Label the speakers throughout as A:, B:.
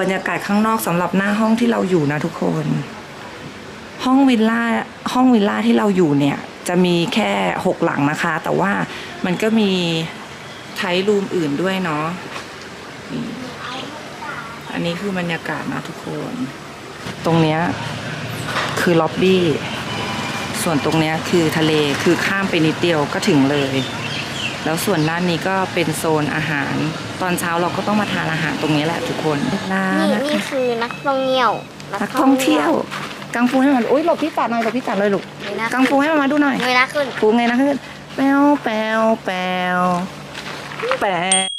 A: บรรยากาศข้างนอกสำหรับหน้าห้องที่เราอยู่นะทุกคน ห้องวิลล่าห้องวิลล่าที่เราอยู่เนี่ย จะมีแค่หกหลังนะคะ แต่ว่ามันก็มีไทรูมอื่นด้วยเนาะอันนี้คือบรรยากาศนะทุกคน ตรงเนี้ยคือล็อบบี้ ส่วนตรงเนี้ยคือทะเลคือข้ามไปนิดเดียวก็ถึงเลย แล้วส่วนด้านนี้ก็เป็นโซนอาหาร ตอนเช้าเราก็ต้องมาทานอาหารตรงนี้แหละทุกคนร้าน
B: นี่
A: นะ
B: นี่
A: คะ
B: คือนักท่องเที่ยว
A: นักท่องเที่ยวกังฟูให้มันอุ้ยหลบพี่ตัดหน่อยหลบพี่ตัดเลยลูก
B: เงยหน้า
A: กังฟูให้มันมาดูหน่อย
B: เงยหน้าขึ้น
A: ฟูไงนะคือแปวแปวแปวแปว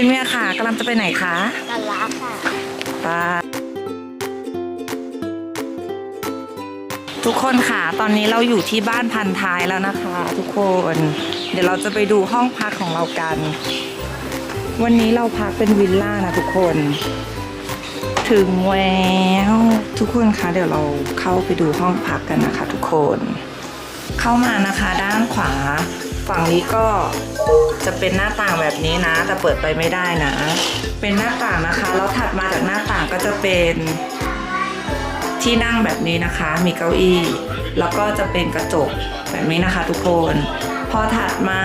A: ชินเมียค่ะกำลังจะไปไหนคะ
B: ลาลาค่ะ
A: ไปทุกคนค่ะ ตอนนี้เราอยู่ที่บ้านพันท้ายแล้วนะคะ ทุกคน เดี๋ยวเราจะไปดูห้องพักของเรากัน วันนี้เราพักเป็นวิลล่านะทุกคน ถึงแล้วทุกคนคะเดี๋ยวเราเข้าไปดูห้องพักกันนะคะ ทุกคน เข้ามานะคะด้านขวา ฝั่งนี้ก็จะเป็นหน้าต่างแบบนี้นะ แต่เปิดไปไม่ได้นะ เป็นหน้าต่างนะคะ แล้วถัดมาจากหน้าต่างก็จะเป็นที่นั่งแบบนี้นะคะ มีเก้าอี้ แล้วก็จะเป็นกระจกแบบนี้นะคะ ทุกคน พอถัดมา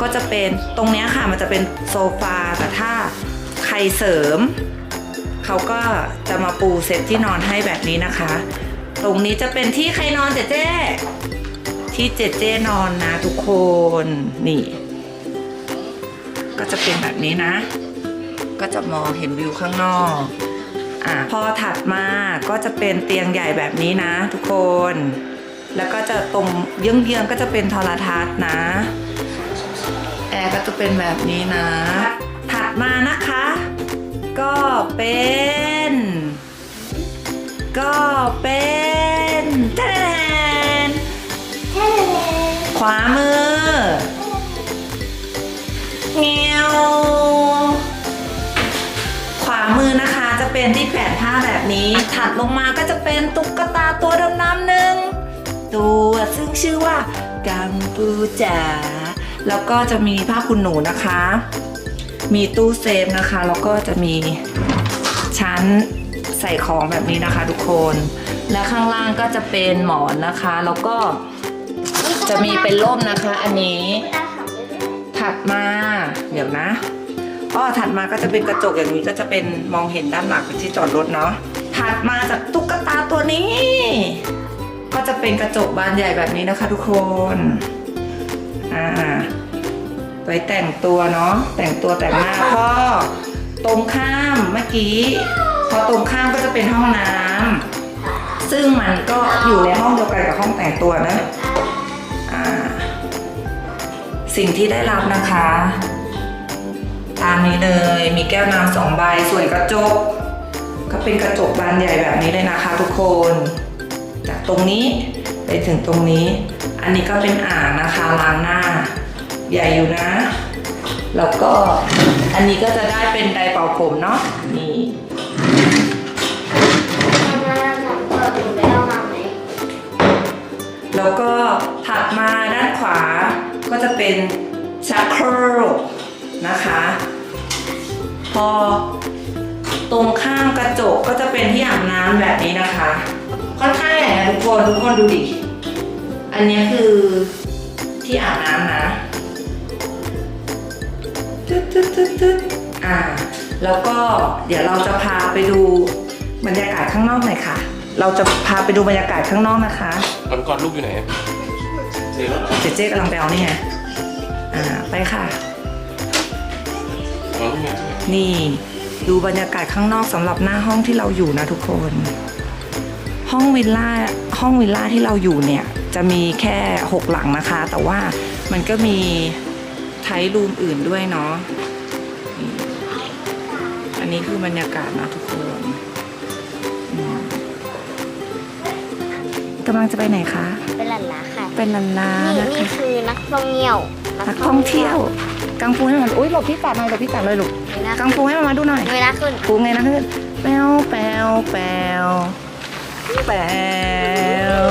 A: ก็จะเป็นตรงนี้ค่ะ มันจะเป็นโซฟาแต่ถ้าใครเสริม เขาก็จะมาปูเซตที่นอนให้แบบนี้นะคะ ตรงนี้จะเป็นที่ใครนอนเจ๊เจ๊ ที่เจเจนอนนะทุกคน นี่ ก็จะเป็นแบบนี้นะ ก็จะมองเห็นวิวข้างนอกอะพอถัดมาก็จะเป็นเตียงใหญ่แบบนี้นะ ทุกคน แล้วก็จะตรงเยื้องๆก็จะเป็นโทรทัศน์นะ แอร์ก็จะเป็นแบบนี้นะ ถัดมานะคะ ก็เป็น ก็เป็นแทน ขวามือเงี้ยวขวามือนะคะจะเป็นที่แขวนผ้าแบบนี้ ถัดลงมาก็จะเป็นตุ๊กตาตัวดำๆหนึ่งตัวซึ่งชื่อว่ากังปูจ๋าแล้วก็จะมีผ้าคุณหนูนะคะ มีตู้เซฟนะคะ แล้วก็จะมีชั้นใส่ของแบบนี้นะคะทุกคน และข้างล่างก็จะเป็นหมอนนะคะ แล้วก็ จะมีเป็นร่มนะคะอันนี้ ถัดมาเดี๋ยวนะอ้อถัดมาก็จะเป็นกระจกอย่างนี้ก็จะเป็นมองเห็นด้านหลังเป็นที่จอดรถเนาะถัดมาจากตุ๊กตาตัวนี้ ก็จะเป็นกระจกบานใหญ่แบบนี้นะคะทุกคนอ่าไว้แต่งตัวเนาะแต่งตัวแต่งหน้าก็ตรงข้ามเมื่อกี้พอตรงข้ามก็จะเป็นห้องน้ำซึ่งมันก็อยู่ในห้องเดียวกันกับห้องแต่งตัวนะ สิ่งที่ได้รับนะคะ ตามนี้เลยมีแก้วน้ำสองใบส่วนกระจก ก็เป็นกระจกบานใหญ่แบบนี้เลยนะคะ ทุกคน จากตรงนี้ไปถึงตรงนี้ อันนี้ก็เป็นอ่างนะคะล้างหน้า ใหญ่อยู่นะ แล้วก็อันนี้ก็จะได้เป็นไดร์เป่าผมเนาะนี่ ก็จะเป็นชักโครกนะคะ พอตรงข้างกระจกก็จะเป็นที่อาบน้ำแบบนี้นะคะ ค่อนข้างใหญ่นะทุกคนทุกคนดูดิ อันนี้คือที่อาบน้ำนะตึ๊ดตึ๊ดตึ๊ดตึ๊ดอ่า แล้วก็เดี๋ยวเราจะพาไปดูบรรยากาศข้างนอกหน่อยค่ะ เราจะพาไปดูบรรยากาศข้างนอกนะคะ
C: ก่อนก่อนลูกอยู่ไหน เดี๋ยว
A: เจเจ๊กำลังไปเอานี่ไงอ่าไปค่ะ
C: นี่
A: ดูบรรยากาศข้างนอกสำหรับหน้าห้องที่เราอยู่นะทุกคน ห้องวิลล่าห้องวิลล่าที่เราอยู่เนี่ย จะมีแค่หกหลังนะคะ แต่ว่ามันก็มีไทรูมอื่นด้วยเนาะอันนี้คือบรรยากาศนะทุกคนกำลังจะไปไหนคะ
B: เป็นหลานลาค่ะ
A: เป็นลานลา
B: นี่
A: นะ
B: นี่
A: คะ
B: คือนักท่องเที่ยว
A: นักท่องเที่ยวกังฟูให้มันอุ้ยหลบพี่กัดหน่อยหลบพี่กัดเลยลูก
B: เวลา
A: กังฟูให้มันมาดูหน่อย
B: เวลาขึ้น
A: ฟูไงนะเพื่อนแปวแปวแปวแปว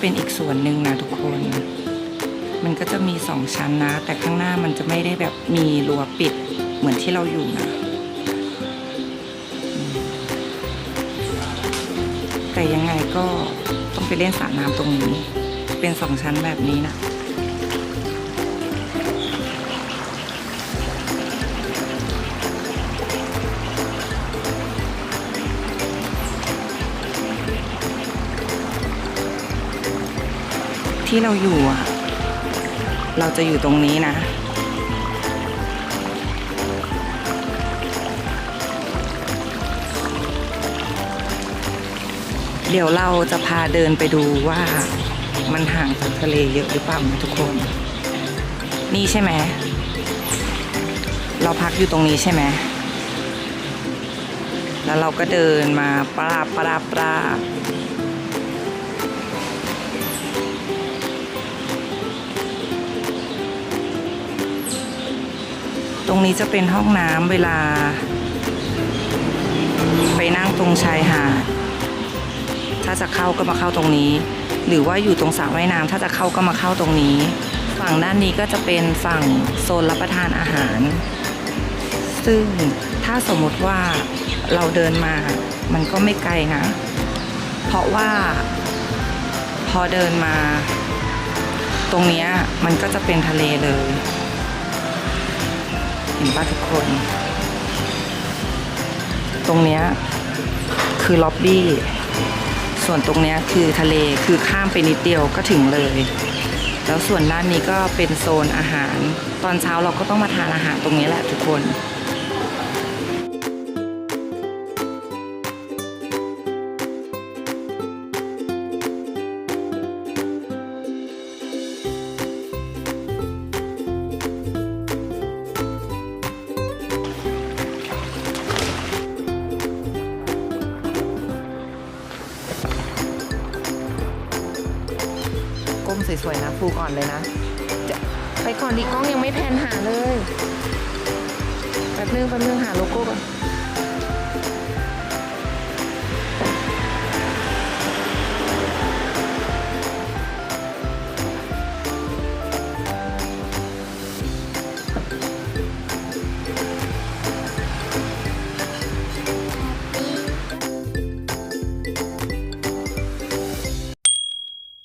A: เป็นอีกส่วนหนึ่งนะทุกคน มันก็จะมีสองชั้นนะ แต่ข้างหน้ามันจะไม่ได้แบบมีรั้วปิดเหมือนที่เราอยู่นะแต่ยังไงก็ต้องไปเล่นสระน้ำตรงนี้ เป็นสองชั้นแบบนี้นะ ที่เราอยู่อะเราจะอยู่ตรงนี้นะ เดี๋ยวเราจะพาเดินไปดูว่ามันห่างจากทะเลเยอะหรือเปล่านะทุกคน นี่ใช่ไหม เราพักอยู่ตรงนี้ใช่ไหม แล้วเราก็เดินมาปราบปราบปรา ตรงนี้จะเป็นห้องน้ำเวลา ไปนั่งตรงชายหาด ถ้าจะเข้าก็มาเข้าตรงนี้ หรือว่าอยู่ตรงสระว่ายน้ำถ้าจะเข้าก็มาเข้าตรงนี้ ฝั่งด้านนี้ก็จะเป็นฝั่งโซนรับประทานอาหาร ซึ่งถ้าสมมติว่าเราเดินมา มันก็ไม่ไกลนะ เพราะว่าพอเดินมา ตรงนี้มันก็จะเป็นทะเลเลย เห็นป่ะทุกคน ตรงเนี้ยคือล็อบบี้ ส่วนตรงเนี้ยคือทะเลคือข้ามไปนิดเดียวก็ถึงเลย แล้วส่วนด้านนี้ก็เป็นโซนอาหาร ตอนเช้าเราก็ต้องมาทานอาหารตรงนี้แหละทุกคน ก้มสวยๆนะฟูก่อนเลยนะจะไปก่อนดีกล้องยังไม่แพนหาเลยแป๊บนึงแป๊บนึงหาโลโก้ก่อน